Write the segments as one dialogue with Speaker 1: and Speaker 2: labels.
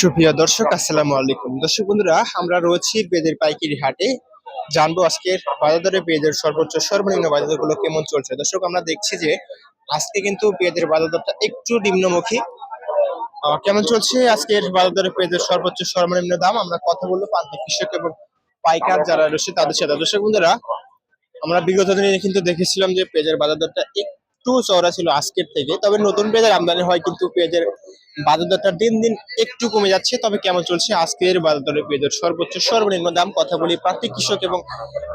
Speaker 1: সুপ্রিয় দর্শক, আসসালামু আলাইকুম। দর্শক বন্ধুরা, আমরা রয়েছি পেঁয়াজের পাইকারি হাটে। জানব আজকের বাজার দরে সর্বোচ্চ সর্বনিম্ন বাজার দরগুলো কেমন চলছে। দর্শক, আমরা দেখছি যে আজকে কিন্তু পেঁয়াজের বাজার দরটা একটু নিম্নমুখী। কেমন চলছে আজকের বাজার দরে পেঁয়াজের সর্বোচ্চ সর্বনিম্ন দাম? আমরা কথা বলব প্রান্তিক কৃষক এবং পাইকার যারা রয়েছে তাদের সাথে। দর্শক বন্ধুরা, আমরা বিগত দিনে কিন্তু দেখেছিলাম যে পেঁয়াজের বাজার দরটা একটু চওড়া ছিল আজকের থেকে। তবে নতুন পেঁয়াজের আমদানি হয় কিন্তু পেঁয়াজের বাজার দরটা দিন দিন একটু কমে যাচ্ছে। তবে কেমন চলছে? আজকের বাজার দরে পেঁয়াজের সর্বোচ্চ সর্বনিম্ন দাম কথা বলি প্রান্তিক কৃষক এবং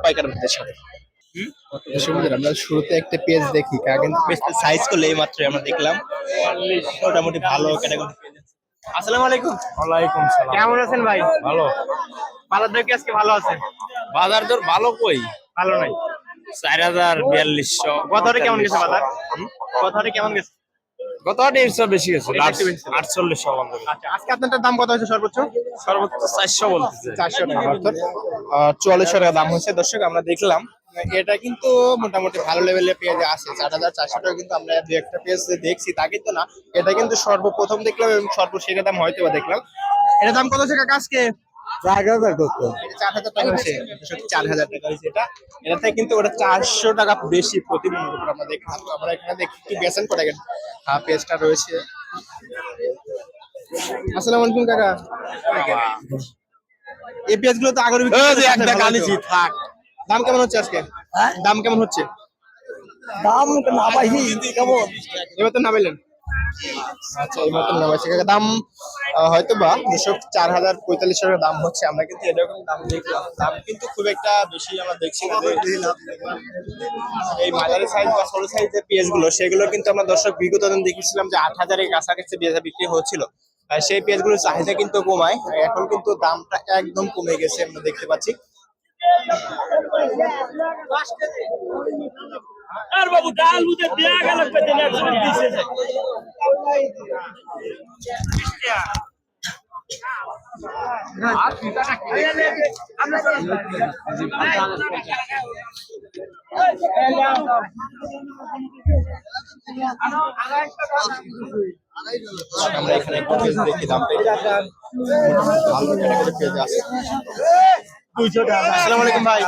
Speaker 1: পাইকার ভাইদের সাথে। আমরা শুরুতে একটা পেজ দেখি। কারণ কিন্তু পেজটা সাইজ করলে এই মাত্র আমরা দেখলাম। মোটামুটি ভালো ক্যাটাগরি আসসালামু আলাইকুম।
Speaker 2: ওয়ালাইকুম সালাম।
Speaker 1: কেমন আছেন ভাই?
Speaker 2: ভালো।
Speaker 1: বাজার দর কি আজকে ভালো আছে?
Speaker 2: বাজার দর ভালো কই?
Speaker 1: ভালো নাই।
Speaker 2: চার হাজার বিয়াল্লিশশো।
Speaker 1: গত কেমন গেছে বাজার? গত কেমন গেছে?
Speaker 2: দেড়শো বেশি। আটচল্লিশশো
Speaker 1: আচ্ছা আজকে আপনাদের দাম কত হয়েছে সর্বোচ্চ?
Speaker 2: সর্বোচ্চ চারশো বলতেছে।
Speaker 1: চারশো টাকা অর্থাৎ চুয়াল্লিশশো টাকা দাম হচ্ছে দর্শক আমরা দেখলাম এটা কিন্তু মোটামুটি ভালো লেভেলের পেঁয়াজ আছে। চার হাজার চারশো টাকা কিন্তু আমরা দু একটা পেঁয়াজ দেখছি তা কিন্তু না। এটা কিন্তু সর্বপ্রথম দেখলাম এবং সর্বশেষ দাম হয়তো বা দেখলাম। এটা দাম কত হচ্ছে কাকা আজকে?
Speaker 3: চার হাজার করতো।
Speaker 1: চার হাজার টাকা হয়েছে চার হাজার টাকা হয়েছে এটা। এটা থেকে কিন্তু ওটা চারশো টাকা বেশি প্রতি মনের আমরা দেখলাম আমরা এখানে দেখি একটু বেসন করে গেল হ্যাঁ পেঁয়াজটা রয়েছে। আসসালামু আলাইকুম কাকা। এই পেঁয়াজগুলো তো আগের
Speaker 2: একটা থাক।
Speaker 1: দাম কেমন হচ্ছে আজকে? দাম কেমন হচ্ছে?
Speaker 3: দাম না কেমন?
Speaker 1: এবার তো নামাইলেন। আচ্ছা এবার তো নামাইছে। কাকা দাম হয়তো বা দুশো চার হাজার পঁয়তাল্লিশ টাকা দাম হচ্ছে। আমরা কিন্তু এরকম দাম দেখলাম। দাম কিন্তু খুব একটা বেশি আমরা দেখছি এই মাঝারি সাইজ বা ছোট সাইজের পেঁয়াজগুলো সেগুলো কিন্তু আমরা দর্শক বিগত দিন দেখেছিলাম যে আট হাজারের কাছাকাছি পেঁয়াজ বিক্রি হচ্ছিল। সেই পেঁয়াজগুলোর চাহিদা কিন্তু কমায়। এখন কিন্তু দামটা একদম কমে গেছে আমরা দেখতে পাচ্ছি।
Speaker 2: আর বাবু, ডাল
Speaker 1: আমরা এখানে দেখি দামটা মোটামুটি ভালো ক্যাটাগরি পেঁয়াজ আছে আসসালামু আলাইকুম। ভাই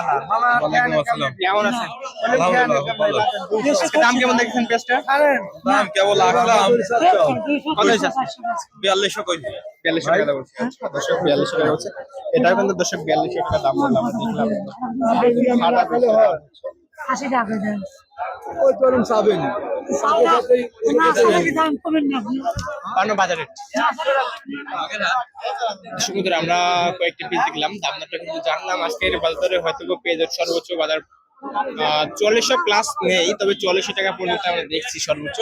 Speaker 1: কেমন আছেন? দাম কেমন দেখছেন
Speaker 2: দাম কেবল আসলাম। বিয়াল্লিশশো কই?
Speaker 1: বিয়াল্লিশশো টাকা বলছে দশক বিয়াল্লিশশো টাকা বলছে এটাও কিন্তু দশক বিয়াল্লিশশো টাকা দাম বললাম। আমরা দেখলাম।
Speaker 4: আশি টাকা দেন।
Speaker 3: ওই
Speaker 4: দাম
Speaker 1: কয়েকটি পিস দেখলাম। দামটা কিন্তু জানলাম। আজকের বাজারে হয়তো পেঁয়াজের সর্বোচ্চ বাজার চল্লিশশো প্লাস নেই, তবে চল্লিশশো টাকা পর্যন্ত আমরা দেখছি সর্বোচ্চ।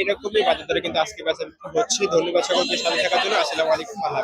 Speaker 1: এরকমই বাজার দরে কিন্তু আজকে বাজার হচ্ছে। ধন্যবাদ সকলকে সাথে থাকার জন্য। আসসালামু আলাইকুম, আল্লাহ।